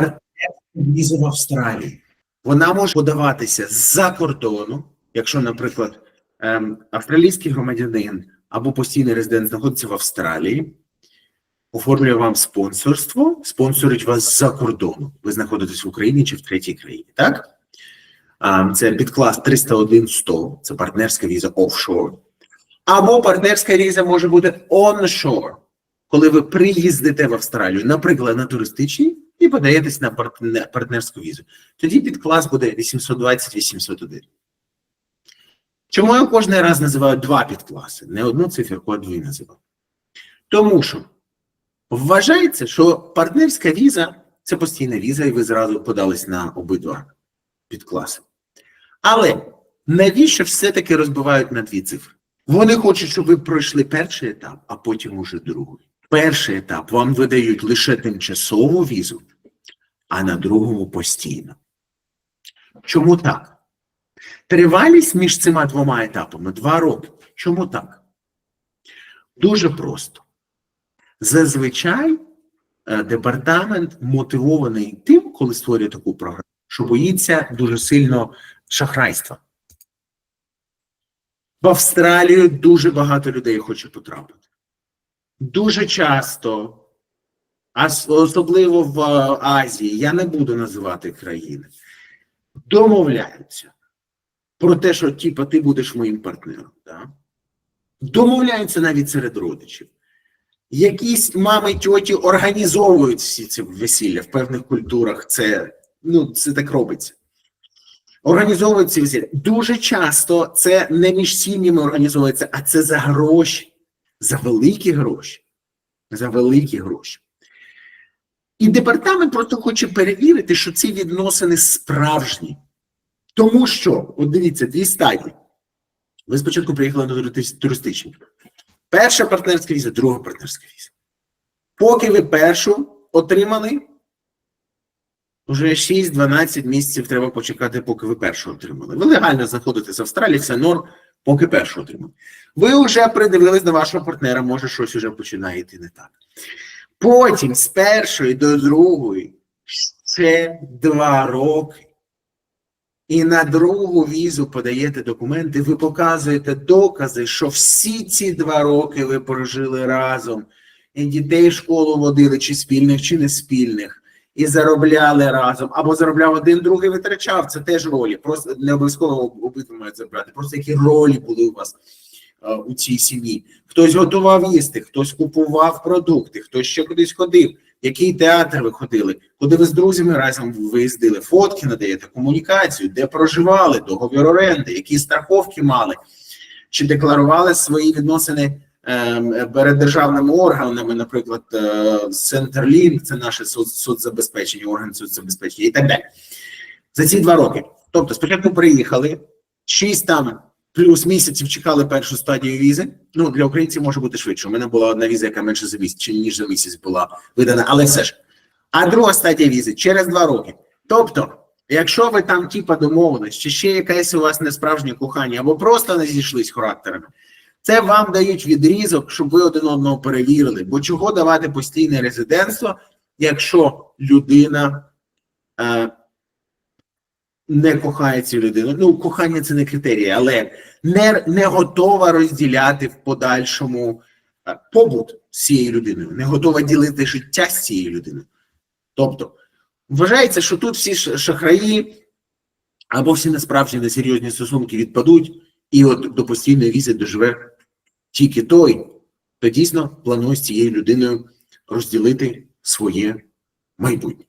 партнерську візу в Австралії. Вона може подаватися з-за кордону, якщо, наприклад, ем, австралійський громадянин або постійний резидент знаходиться в Австралії, оформлює вам спонсорство, спонсорить вас з-за кордону. Ви знаходитесь в Україні чи в третій країні, так? А, Це підклас 301-100, це партнерська віза офшор. Або партнерська віза може бути onshore, коли ви приїздите в Австралію, наприклад, на туристичній, і подаєтесь на партне- партнерську візу. Тоді підклас буде 820-801. Чому я кожен раз називаю два підкласи? Не одну циферку, а дві називаю. Тому що вважається, що партнерська віза це постійна віза, і ви зразу подались на обидва підкласи. Але навіщо все-таки розбивають на дві цифри? Вони хочуть, щоб ви пройшли перший етап, а потім уже другий. Перший етап вам видають лише тимчасову візу, а на другому постійно. Чому так? Тривалість між цими двома етапами два роки. Чому так? Дуже просто. Зазвичай е, департамент мотивований тим, коли створює таку програму, що боїться дуже сильно шахрайства. В Австралію дуже багато людей хоче потрапити. Дуже часто, а особливо в е, Азії, я не буду називати країни, домовляються про те, що типа ти будеш моїм партнером. Да? Домовляються навіть серед родичів. Якісь мами, тьоті організовують всі ці весілля в певних культурах. Це, ну, це так робиться. Організовують ці весілля. Дуже часто це не між сім'ями організовується, а це за гроші, за великі гроші. За великі гроші. І департамент просто хоче перевірити, що ці відносини справжні. Тому що, от дивіться, дві стадії. Ви спочатку приїхали на туристичні. Перша партнерська віза, друга партнерська віза. Поки ви першу отримали, вже 6-12 місяців треба почекати, поки ви першу отримали. Ви легально знаходитесь в Австралії, все норм, поки першу отримали. Ви вже придивились до вашого партнера, може щось вже починає йти не так. Потім з першої до другої ще два роки. І на другу візу подаєте документи, ви показуєте докази, що всі ці два роки ви прожили разом, і дітей в школу водили, чи спільних, чи не спільних, і заробляли разом, або заробляв один, другий витрачав. Це теж ролі. Просто не обов'язково обидва мають забрати. Просто які ролі були у вас у цій сім'ї. Хтось готував їсти, хтось купував продукти, хтось ще кудись ходив. Який театр ви ходили, куди ви з друзями разом виїздили, фотки надаєте, комунікацію, де проживали, договір оренди, які страховки мали, чи декларували свої відносини ем, перед державними органами, наприклад, е, це наше соц- соцзабезпечення, орган соцзабезпечення і так далі. За ці два роки. Тобто, спочатку приїхали, шість там плюс місяців чекали першу стадію візи. Ну, для українців може бути швидше. У мене була одна віза, яка менше за місяць, чи ніж за місяць була видана, але все ж. А друга стадія візи через два роки. Тобто, якщо ви там типа домовились, чи ще якесь у вас несправжнє кохання, або просто не зійшлись характерами, це вам дають відрізок, щоб ви один одного перевірили. Бо чого давати постійне резидентство, якщо людина е, не кохає цю людину? Ну, кохання це не критерій, але не, не готова розділяти в подальшому е, побут з цією людиною, не готова ділити життя з цією людиною. Тобто, вважається, що тут всі шахраї або всі несправжні несерйозні стосунки відпадуть, і от до постійної візи доживе тільки той, хто дійсно планує з цією людиною розділити своє майбутнє.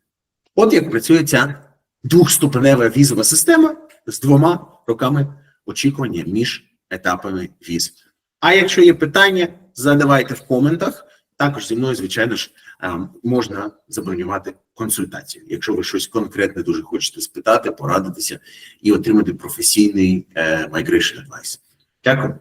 От як працює ця двохступенева візова система з двома роками очікування між етапами віз. А якщо є питання, задавайте в коментах. Також зі мною, звичайно ж, ем, можна забронювати консультацію, якщо ви щось конкретне дуже хочете спитати, порадитися і отримати професійний е, migration advice. Дякую.